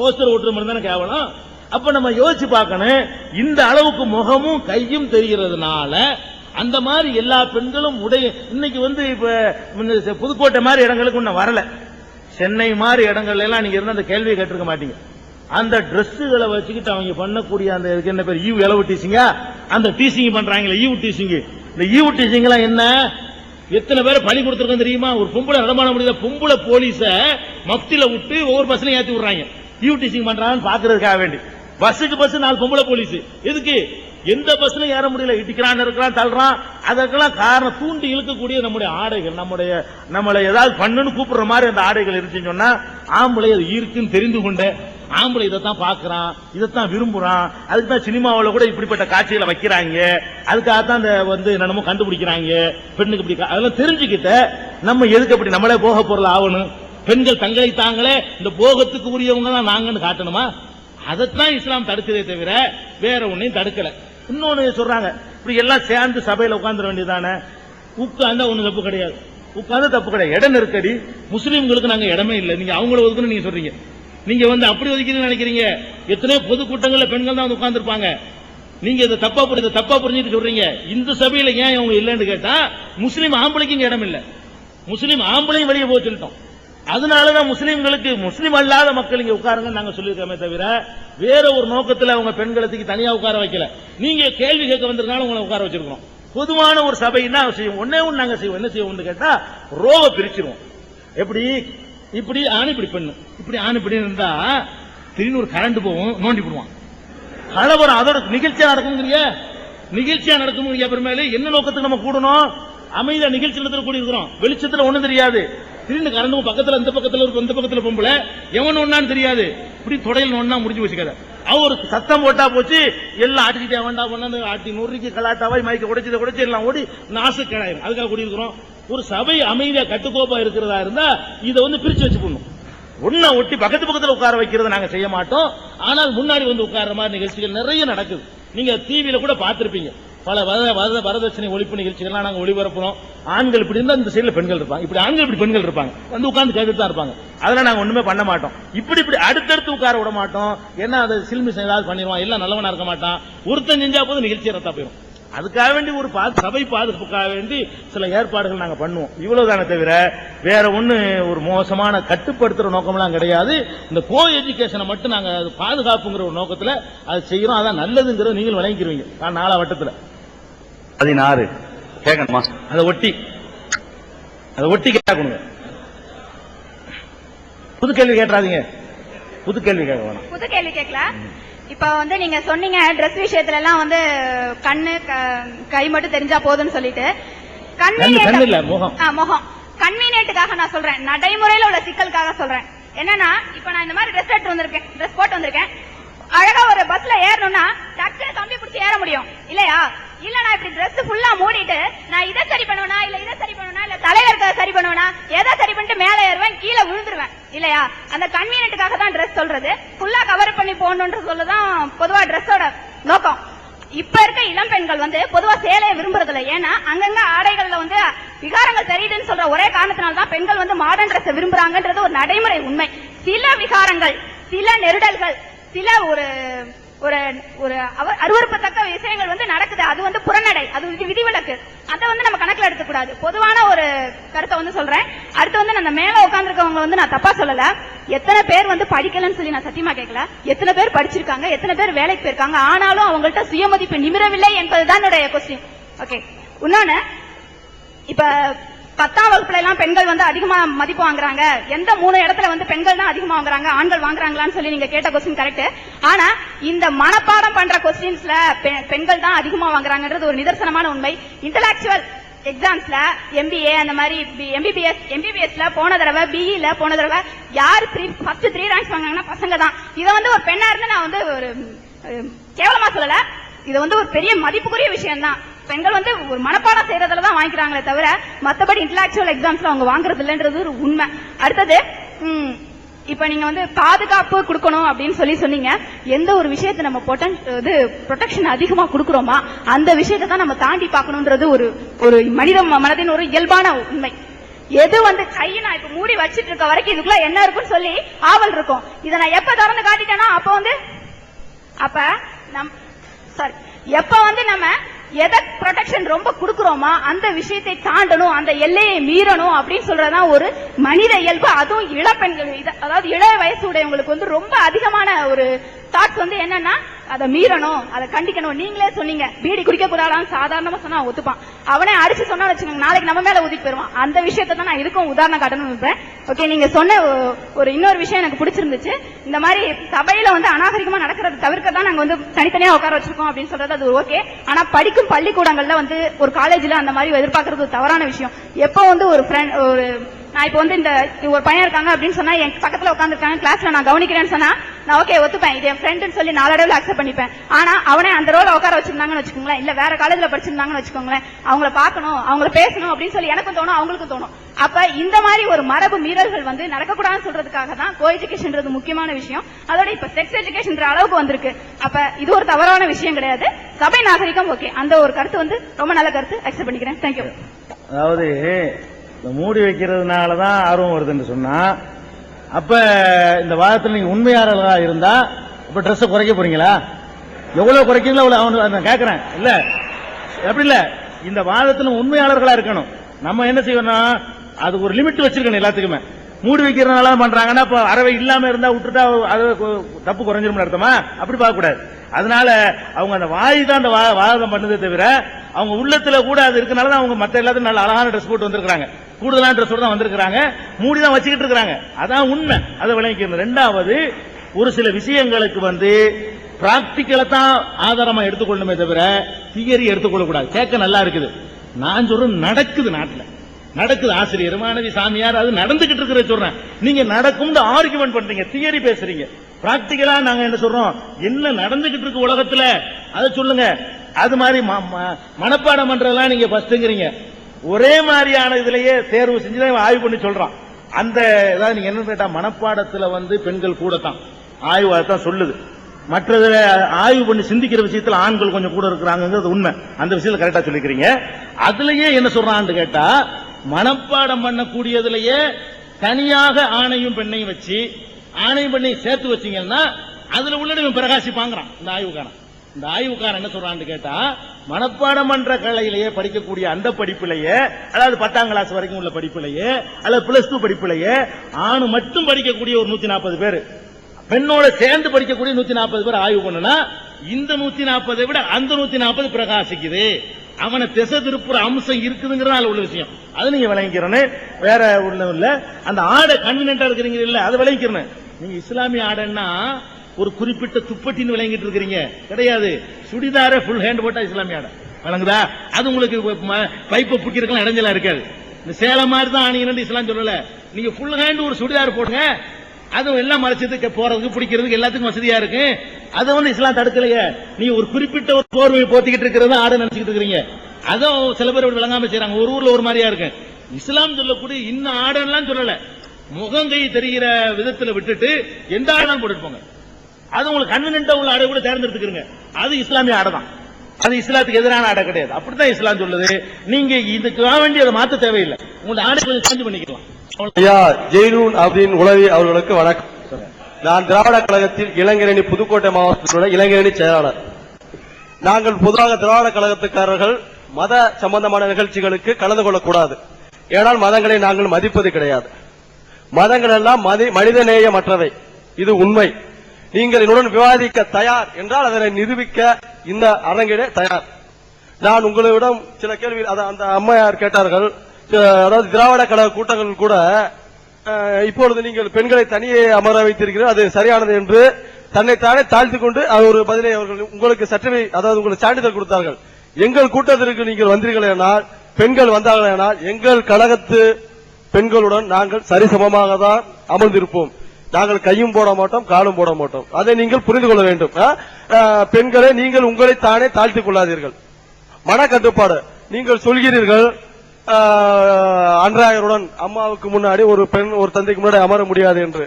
Poster ஓட்டுற மாதிரி தானே கேவலம்? அப்ப நம்ம யோசிச்சு பார்க்கணும் இந்த அளவுக்கு முகமும் கையும் தெரிகிறதுனால அந்த மாதிரி எல்லா பெண்களும் உடைய இன்னைக்கு வந்து இப்ப புதுக்கோட்டை மாதிரி இடங்களுக்கு இன்னும் வரல. சென்னை மாதிரி இடங்கள்ல எல்லாம் நீங்க இருந்து அந்த கேள்வியை கேட்டிருக்க மாட்டீங்க. அந்த ட்ரெஸ்ஸுகளை வச்சுக்கிட்டு அவங்க பண்ணக்கூடிய அந்த இதுக்கு என்ன பேர் ஈவு இளவு டீசிங்க அந்த டீசிங் பண்றாங்களே ஈவு டீசிங் இந்த ஈவு டீசிங் எல்லாம் என்ன? எத்தனை பேரை பழி கொடுத்துருக்கோம் தெரியுமா? ஒரு பொம்பளை நடமாட முடியாத பொம்பளை போலீஸ மப்தியில விட்டு ஒவ்வொரு பஸ்லயும் ஏத்தி விடுறாங்க. ஈவு டீச்சிங் பண்றாங்கன்னு பாக்குறதுக்காக வேண்டி. பஸ்ஸுக்கு பஸ் நாலு பொம்பளை போலீஸ். எதுக்கு? எந்த பஸ்ல ஏற முடியல? இடிக்கிறான் இருக்கிறான் தள்ளுறான். அதற்கெல்லாம் காரணம் தூண்டி இழுக்கக்கூடிய நம்முடைய ஆடைகள் நம்முடைய நம்மளை ஏதாவது பண்ணுன்னு கூப்பிடுற மாதிரி அந்த ஆடைகள் இருந்துச்சுன்னு சொன்னா ஆம்பளை அது இருக்குன்னு தெரிந்து கொண்டு ஆம்பளை இதைத்தான் பாக்குறான் இதைத்தான் விரும்புறான். அதுக்கு தான் சினிமாவில் கூட இப்படிப்பட்ட காட்சிகளை வைக்கிறாங்க. அதுக்காக தான் அந்த வந்து என்னமோ கண்டுபிடிக்கிறாங்க. பெண்ணுக்கு இப்படி அதெல்லாம் தெரிஞ்சுக்கிட்ட நம்ம எதுக்கு அப்படி நம்மளே போக பொருள் ஆகணும்? பெண்கள் தங்களை தாங்களே இந்த போகத்துக்கு உரியவங்க தான் நாங்கன்னு காட்டணுமா? அதைத்தான் இஸ்லாம் தடுக்குதே தவிர வேற ஒன்னையும் தடுக்கல. இன்னொன்னு சொல்றாங்க இப்படி எல்லாம் சேர்ந்து சபையில உட்கார்ந்துட வேண்டியதானே உட்கார்ந்தா ஒண்ணு தப்பு கிடையாது. உட்கார்ந்து தப்பு கிடையாது. இடம் நெருக்கடி. முஸ்லீம்களுக்கு நாங்க இடமே இல்லை. நீங்க அவங்கள ஒதுக்கணும் நீங்க சொல்றீங்க. நீங்க வந்து அப்படி ஒதுக்கின்னு நினைக்கிறீங்க. எத்தனையோ பொதுக்கூட்டங்கள்ல பெண்கள் தான் வந்து உட்கார்ந்துருப்பாங்க. நீங்க இதை தப்பா புரியுது தப்பா புரிஞ்சுட்டு சொல்றீங்க. இந்த சபையில ஏன் அவங்க இல்லைன்னு கேட்டா முஸ்லீம் ஆம்பளைக்கு இங்க இடம் இல்லை. முஸ்லீம் ஆம்பளையும் வெளியே போக சொல்லிட்டோம். அதனாலதான் முஸ்லீம்களுக்கு முஸ்லீம் அல்லாத மக்கள் இங்க உட்காருங்க நாங்க சொல்லியிருக்கோமே தவிர வேற ஒரு நோக்கத்துல அவங்க பெண்களுக்கு தனியா உட்கார வைக்கல. நீங்க கேள்வி கேட்க வந்திருந்தாலும் உங்களை உட்கார வச்சிருக்கோம் பொதுவான ஒரு சபைன்னா செய்யும்? ஒன்னே ஒண்ணு நாங்க செய்வோம். என்ன செய்வோம்னு கேட்டா ரோவை பிரிச்சிருவோம். எப்படி? இப்படி ஆண் இப்படி பெண்ணு. இப்படி ஆண் இப்படி இருந்தா திடீர்னு ஒரு கரண்ட் போகும் நோண்டி போடுவான். கலவரம் அதோட நிகழ்ச்சியா நடக்குங்கிறிய நிகழ்ச்சியா நடக்கும் அப்புறமேலே என்ன நோக்கத்துக்கு நம்ம கூடணும்? அமைதியா நிகழ்ச்சி நடத்த கூடி இருக்கிறோம் வெளிச்சத்துல ஒண்ணும் தெரியாது. திடீர்னு கரண்டும் பக்கத்துல இந்த பக்கத்துல இருக்கும் இந்த பக்கத்துல பொம்பளை எவன் ஒன்னான்னு தெரியாது. இப்படி தொடையில் ஒன்னா முடிஞ்சு வச்சுக்காத அவர் அவ ஒரு சத்தம் போட்டா போச்சு எல்லாம் ஆட்டிக்கிட்டே வேண்டா பண்ணு ஆட்டி நூறுக்கு கலாட்டாவாய் மயக்க உடைச்சதை உடைச்சு எல்லாம் ஓடி நாசு கிடாயிரும் அதுக்காக கூடியிருக்கிறோம். ஒரு சபை அமைதியா கட்டுக்கோப்பா இருக்கிறதா இருந்தா இதை வந்து பிரிச்சு வச்சுக்கணும் ஒன்னா ஒட்டி பக்கத்து பக்கத்துல உட்கார வைக்கிறத நாங்க செய்ய மாட்டோம். ஆனால் முன்னாடி வந்து உட்கார்ற மாதிரி நிகழ்ச்சிகள் நிறைய நடக்குது. நீங்க டிவியில கூட பார்த்திருப்பீங்க. பல வர வர- வரதட்சணை ஒழிப்பு நிகழ்ச்சிகள்லாம் நாங்கள் ஒளிபரப்புறோம். ஆண்கள் இப்படி இருந்தால் இந்த சைடில் பெண்கள் இருப்பாங்க. இப்படி ஆண்கள் இப்படி பெண்கள் இருப்பாங்க. வந்து உட்காந்து கேட்டுட்டு தான் இருப்பாங்க. அதெல்லாம் நாங்கள் ஒன்றுமே பண்ண மாட்டோம். இப்படி இப்படி அடுத்தடுத்து உட்கார விட மாட்டோம். என்ன அது சில்மிஸ் ஏதாவது பண்ணிடுவான். எல்லாம் நல்லவனாக இருக்க மாட்டான். ஒருத்தன் செஞ்சா போதும் நிகழ்ச்சி ரத்தா போயிடும் அதுக்காக வேண்டி ஒரு பா- சபை பாதுகாப்புக்காக வேண்டி சில ஏற்பாடுகள் நாங்கள் பண்ணுவோம். இவ்வளவுதானே தவிர வேற ஒண்ணு ஒரு மோசமான கட்டுப்படுத்துற நோக்கம்லாம் கிடையாது. இந்த கோ எஜுகேஷனை மட்டும் நாங்கள் பாதுகாப்புங்கிற ஒரு நோக்கத்தில் அது செய்யறோம். அதான் நல்லதுங்கிறத நீங்கள் விளங்கிக்கிறீங்க நான் நாலா வட்டத்தில் பதினாறு. கேட்கணுமா அதை ஒட்டி. அதை ஒட்டி கேட்கணுங்க. புது கேள்வி கேட்டுறாதீங்க புது கேள்வி கேட்க வேணாம். புது கேள்வி கேட்கல. இப்ப வந்து நீங்க சொன்னீங்க Dress விஷயத்துல எல்லாம் வந்து கண்ணு க- மட்டும் தெரிஞ்சா போதும்னு சொல்லிட்டு. கண்ணு முகம். முகம். கன்வீனியன்ட்டுக்காக நான் சொல்றேன். நடைமுறையில உள்ள சிக்கலுக்காக சொல்றேன். என்னன்னா இப்ப நான் இந்த மாதிரி ட்ரெஸ் எடுத்து வந்திருக்கேன். ட்ரெஸ் போட்டு வந்திருக்கேன். அழகா ஒரு பஸ்ல ஏறணும்னா டக்குனு கம்பி பிடிச்சி ஏற முடியும். இல்லையா? இல்ல நான் இப்படி Dress ஃபுல்லா மூடிட்டு நான் இதை சரி பண்ணுவேனா இல்ல இதை சரி பண்ணுவேனா இல்ல தலையில இருக்கிறத சரி பண்ணுவேனா எதை சரி பண்ணிட்டு மேல ஏறுவேன் கீழே விழுந்துருவேன் இல்லையா? அந்த கன்வீனியன்ட்டுக்காக தான் ட்ரெஸ் சொல்றது. ஃபுல்லா கவர் பண்ணி போகணுன்ற சொல்லதான் பொதுவா ட்ரெஸ்ஸோட நோக்கம். இப்ப இருக்க இளம் பெண்கள் வந்து பொதுவா சேலையை விரும்புறது இல்லை ஏன்னா அங்கங்க ஆடைகள்ல வந்து விகாரங்கள் தெரியுதுன்னு சொல்ற ஒரே காரணத்தினால்தான் பெண்கள் வந்து மாடர்ன் ட்ரெஸ் விரும்புறாங்கன்றது ஒரு நடைமுறை உண்மை. சில விகாரங்கள் சில நெருடல்கள் சில ஒரு ஒரு ஒரு அவ- அருவருப்பத்தக்க விஷயங்கள் வந்து நடக்குது. அது வந்து புறநடை. அது விதிவிலக்கு. அதை வந்து நம்ம கணக்குல எடுத்துக்கூடாது. பொதுவான ஒரு கருத்தை வந்து சொல்றேன். அடுத்து வந்து நான் அந்த மேல உட்காந்துருக்கவங்க வந்து நான் தப்பா சொல்லல. எத்தனை பேர் வந்து படிக்கலன்னு சொல்லி நான் சத்தியமா கேட்கல எத்தனை பேர் படிச்சிருக்காங்க? எத்தனை பேர் வேலைக்கு போயிருக்காங்க? ஆனாலும் அவங்கள்ட்ட சுயமதிப்பு நிமிரவில்லை என்பதுதான் என்னுடைய கொஸ்டின் ஓகே இன்னொன்னு இப்ப பத்தாம் வகுப்புல எல்லாம் பெண்கள் வந்து அதிகமா மதிப்பு வாங்குறாங்க. எந்த மூணு இடத்துல வந்து பெண்கள் தான் அதிகமா வாங்குறாங்க ஆண்கள் வாங்குறாங்களான்னு சொல்லி நீங்க கேட்ட கொஸ்டின் கரெக்ட் ஆனா இந்த மனப்பாடம் பண்ற கொஸ்டின்ஸ்ல பெண்கள் தான் அதிகமா வாங்குறாங்கன்றது ஒரு நிதர்சனமான உண்மை. இன்டலாக்சுவல் எக்ஸாம்ஸ்ல எம்பிஏ அந்த மாதிரி எம்பிபிஎஸ் எம்பிபிஎஸ்ல போன தடவை பிஇல போன தடவை யார் த்ரீ ஃபர்ஸ்ட் த்ரீ ரேங்க்ஸ் வாங்குறாங்கன்னா பசங்க தான். இதை வந்து ஒரு பெண்ணா இருந்து நான் வந்து ஒரு கேவலமா சொல்லல. இது வந்து ஒரு பெரிய மதிப்புக்குரிய விஷயம் தான் பெண்கள் வந்து ஒரு மனப்பாடம் செய்யறதுல தான் வாங்கிக்கிறாங்களே தவிர மத்தபடி இன்டலாக்சுவல் எக்ஸாம்ஸ்ல அவங்க வாங்குறது இல்லைன்றது ஒரு உண்மை. அடுத்தது இப்ப நீங்க வந்து பாதுகாப்பு கொடுக்கணும் அப்படின்னு சொல்லி சொன்னீங்க. எந்த ஒரு விஷயத்தை நம்ம பொட்டன் இது ப்ரொடெக்ஷன் அதிகமா கொடுக்குறோமா அந்த விஷயத்தை தான் நம்ம தாண்டி பார்க்கணுன்றது ஒரு ஒரு மனித மனதின் ஒரு இயல்பான உண்மை. எது வந்து கையை நான் இப்ப மூடி வச்சிட்டு இருக்க வரைக்கும் இதுக்குள்ள என்ன இருக்குன்னு சொல்லி ஆவல் இருக்கும். இதை நான் எப்ப திறந்து காட்டிட்டேன்னா அப்ப வந்து அப்ப நம் சாரி எப்ப வந்து நம்ம எதை ப்ரொடெக்ஷன் ரொம்ப கொடுக்குறோமா அந்த விஷயத்தை தாண்டணும் அந்த எல்லையை மீறணும் அப்படின்னு சொல்றதுதான் ஒரு மனித இயல்பு. அதுவும் இளப்பெண்கள் அதாவது இள வயசு உடையவங்களுக்கு வந்து ரொம்ப அதிகமான ஒரு தாட்ஸ் வந்து என்னன்னா அதை மீறணும் அதை கண்டிக்கணும். நீங்களே சொன்னீங்க பீடி குடிக்க கூடாதான்னு சாதாரணமா சொன்னா ஒத்துப்பான். அவனே அடிச்சு சொன்னா வச்சுக்கோங்க நாளைக்கு நம்ம மேல ஊதிக்கு போயிருவான் அந்த விஷயத்தை தான் நான் இருக்கும் உதாரணம் காட்டணும்னு ஓகே நீங்க சொன்ன ஒரு இன்னொரு விஷயம் எனக்கு பிடிச்சிருந்துச்சு. இந்த மாதிரி சபையில வந்து அநாகரிகமா நடக்கிறது தவிர்க்க தான் நாங்க வந்து தனித்தனியா உட்கார வச்சிருக்கோம் அப்படின்னு சொல்றது அது ஓகே ஆனா படிக்கும் பள்ளிக்கூடங்கள்ல வந்து ஒரு காலேஜ்ல அந்த மாதிரி எதிர்பார்க்கறது தவறான விஷயம். எப்போ வந்து ஒரு ஃப்ரெண்ட் ஒரு நான் இப்போ வந்து இந்த ஒரு பையன் இருக்காங்க அப்படின்னு சொன்னா என் பக்கத்துல உட்காந்துருக்காங்க கிளாஸ்ல நான் கவனிக்கிறேன்னு சொன்னா நான் ஓகே ஒத்துப்பேன். இது என் ஃப்ரெண்டுன்னு சொல்லி நாளடைவில் அக்செப்ட் பண்ணிப்பேன். ஆனா அவனே அந்த ரோல உட்கார வச்சிருந்தாங்கன்னு வச்சுக்கோங்களேன். இல்ல வேற காலேஜ்ல படிச்சிருந்தாங்கன்னு வச்சுக்கோங்களேன். அவங்கள பார்க்கணும் அவங்கள பேசணும் அப்படின்னு சொல்லி எனக்கும் தோணும் அவங்களுக்கும் தோணும். அப்ப இந்த மாதிரி ஒரு மரபு மீறல்கள் வந்து நடக்கக்கூடாதுன்னு சொல்றதுக்காக தான் கோ எஜுகேஷன்ன்றது முக்கியமான விஷயம். அதோட இப்ப செக்ஸ் எஜுகேஷன்ற அளவுக்கு வந்திருக்கு. அப்ப இது ஒரு தவறான விஷயம் கிடையாது. சபை நாகரிகம் ஓகே அந்த ஒரு கருத்து வந்து ரொம்ப நல்ல கருத்து. அக்செப்ட் பண்ணிக்கிறேன். தேங்க்யூ அதாவது இந்த மூடி வைக்கிறதுனால தான் ஆர்வம் வருதுன்னு சொன்னா அப்ப இந்த வாதத்தில் நீங்க உண்மையாளர்களா இருந்தா இப்போ ட்ரெஸ் குறைக்க போறீங்களா? எவ்வளவு குறைக்கீங்களோ அவ்வளவு அவனு நான் கேட்கறேன் இல்ல. எப்படி இல்ல? இந்த வாதத்துல உண்மையாளர்களா இருக்கணும். நம்ம என்ன செய்யணும் அது ஒரு லிமிட் வச்சிருக்கணும் எல்லாத்துக்குமே. மூடி வைக்கிறதுனால தான் பண்றாங்கன்னா இப்ப அறவை இல்லாம இருந்தா விட்டுட்டா அது தப்பு குறைஞ்சிரும் அர்த்தமா? அப்படி பார்க்க கூடாது. அதனால அவங்க அந்த வாய் தான் அந்த வா- வாதம் பண்ணுதே தவிர அவங்க உள்ளத்துல கூட அது இருக்கனால தான் அவங்க மத்த எல்லாத்தையும் நல்ல அழகான ட்ரெஸ் போட்டு வந்திருக்காங்க கூடுதலான ட்ரெஸ் தான் வந்திருக்கிறாங்க. மூடி தான் வச்சுக்கிட்டு இருக்கிறாங்க. அதான் உண்மை. அதை விளங்கிக்கிறது ரெண்டாவது ஒரு சில விஷயங்களுக்கு வந்து பிராக்டிக்கலை தான் ஆதாரமா எடுத்துக்கொள்ளணுமே தவிர தியரி எடுத்துக்கொள்ளக்கூடாது. கேட்க நல்லா இருக்குது. நான் சொல்றேன் நடக்குது நாட்டில். நடக்குது. ஆசிரியர் மாணவி சாமியார் அது நடந்துகிட்டு இருக்கிற சொல்றேன். நீங்க நடக்கும் ஆர்குமெண்ட் பண்றீங்க. தியரி பேசுறீங்க. பிராக்டிக்கலா நாங்க என்ன சொல்றோம்? என்ன நடந்துகிட்டு இருக்கு உலகத்துல? அதை சொல்லுங்க. அது மாதிரி ம- ம- மனப்பாடம் பண்றதெல்லாம் நீங்க ஃபர்ஸ்ட்ங்கிறீங்க ஒரே மாதிரியான இதுலயே தேர்வு செஞ்சுதான் ஆய்வு பண்ணி சொல்றான். அந்த ஏதாவது நீங்க என்ன கேட்டா மனப்பாடத்துல வந்து பெண்கள் கூட தான் ஆய்வு அதான் சொல்லுது. மற்றதுல ஆய்வு பண்ணி சிந்திக்கிற விஷயத்துல ஆண்கள் கொஞ்சம் கூட இருக்கிறாங்கிறது உண்மை. அந்த விஷயத்துல கரெக்டா சொல்லிக்கிறீங்க. அதுலயே என்ன சொல்றான்னு கேட்டா மனப்பாடம் பண்ணக்கூடியதுலயே தனியாக ஆணையும் பெண்ணையும் வச்சு ஆணையும் பெண்ணையும் சேர்த்து வச்சீங்கன்னா அதுல உள்ளவன் பிரகாசிப்பாங்கிறான் இந்த ஆய்வுக்கான இந்த ஆய்வுக்காரன் என்ன சொல்றான்னு கேட்டா மனப்பாடம் பண்ற கலையிலேயே படிக்கக்கூடிய அந்த படிப்பிலேயே அதாவது பத்தாம் கிளாஸ் வரைக்கும் உள்ள படிப்பிலேயே அல்லது பிளஸ் டூ படிப்பிலேயே ஆணு மட்டும் படிக்கக்கூடிய ஒரு நூத்தி நாற்பது பேர். பெண்ணோட சேர்ந்து படிக்கக்கூடிய நூத்தி நாற்பது பேர் ஆய்வு பண்ணுனா இந்த நூத்தி நாற்பதை விட அந்த நூத்தி நாற்பது பிரகாசிக்குது. அவனை திசை திருப்புற அம்சம் இருக்குதுங்கிறதால உள்ள விஷயம். அது நீங்க விளங்கிக்கிறனே வேற ஒண்ணும் இல்ல. அந்த ஆடை கன்வீனியன்டா இருக்கிறீங்க இல்ல அதை விளங்கிக்கிறேன். நீங்க இஸ்லாமிய ஆடைன்னா ஒரு குறிப்பிட்ட துப்பட்டின்னு விளங்கிட்டு இருக்கிறீங்க. கிடையாது. சுடிதார ஃபுல் ஹேண்ட் போட்டா இஸ்லாமியாட வழங்குதா? அது உங்களுக்கு பைப்பை புக்கிருக்கலாம் இடைஞ்சலா இருக்காது. இந்த சேலம் மாதிரி தான் ஆனீங்கன்னு இஸ்லாம் சொல்லல. நீங்க ஃபுல் ஹேண்ட் ஒரு சுடிதார் போடுங்க. அதுவும் எல்லாம் மறைச்சதுக்கு போறதுக்கு பிடிக்கிறதுக்கு எல்லாத்துக்கும் வசதியா இருக்கு. அதை வந்து இஸ்லாம் தடுக்கலையே. நீ ஒரு குறிப்பிட்ட ஒரு போர்வையை போத்திக்கிட்டு இருக்கிறத ஆடு நினைச்சுக்கிட்டு இருக்கிறீங்க. அதுவும் சில பேர் விளங்காம செய்யறாங்க ஒரு ஊர்ல ஒரு மாதிரியா இருக்கு. இஸ்லாம் சொல்லக்கூடிய இன்னும் ஆடன்லாம் சொல்லல. முகங்கை தெரிகிற விதத்துல விட்டுட்டு எந்த ஆடம் போட்டுட்டு போங்க? அது உங்களுக்கு கன்வீனியன்டா உள்ள ஆடை கூட தேர்ந்தெடுத்துக்கிறங்க. அது இஸ்லாமிய ஆடை தான் அது இஸ்லாத்துக்கு எதிரான ஆடை கிடையாது. அப்படித்தான் இஸ்லாம் சொல்லுது. நீங்க இதுக்கு வேண்டி அதை மாத்த தேவையில்லை. உங்களோட ஆடை கொஞ்சம் சேஞ்ச் பண்ணிக்கலாம். ஐயா ஜெய்னூன் அப்படின்னு உளவி அவர்களுக்கு வணக்கம். நான் திராவிட கழகத்தில் இளைஞரணி புதுக்கோட்டை மாவட்டத்திலுள்ள இளைஞரணி செயலாளர். நாங்கள் பொதுவாக திராவிட கழகத்துக்காரர்கள் மத சம்பந்தமான நிகழ்ச்சிகளுக்கு கலந்து கொள்ளக்கூடாது. ஏனால் மதங்களை நாங்கள் மதிப்பது கிடையாது. மதங்கள் எல்லாம் மதி- மனிதநேயமற்றவை. இது உண்மை. நீங்கள் என்னுடன் விவாதிக்க தயார் என்றால் அதனை நிரூபிக்க இந்த அரங்கிலே தயார். நான் உங்களிடம் சில கேள்வி அந்த அம்மையார் கேட்டார்கள். அதாவது திராவிட கழக கூட்டங்கள் கூட இப்பொழுது நீங்கள் பெண்களை தனியே அமர வைத்திருக்கிறீர்கள் அது சரியானது என்று தன்னைத்தானே தாழ்த்திக் கொண்டு அது ஒரு பதிலை அவர்கள் உங்களுக்கு சற்றவை அதாவது உங்களுக்கு சான்றிதழ் கொடுத்தார்கள். எங்கள் கூட்டத்திற்கு நீங்கள் வந்தீர்களேனால் பெண்கள் வந்தார்களேனால் எங்கள் கழகத்து பெண்களுடன் நாங்கள் சரிசமமாக தான் அமர்ந்திருப்போம். நாங்கள் கையும் போட மாட்டோம் காலும் போட மாட்டோம். அதை நீங்கள் புரிந்து கொள்ள வேண்டும். பெண்களை பெண்களே நீங்கள் உங்களை தானே தாழ்த்திக் கொள்ளாதீர்கள். மனக்கட்டுப்பாடு. நீங்கள் சொல்கிறீர்கள் ஆஹ், அன்றாயருடன் அம்மாவுக்கு முன்னாடி ஒரு பெண் ஒரு தந்தைக்கு முன்னாடி அமர முடியாது என்று.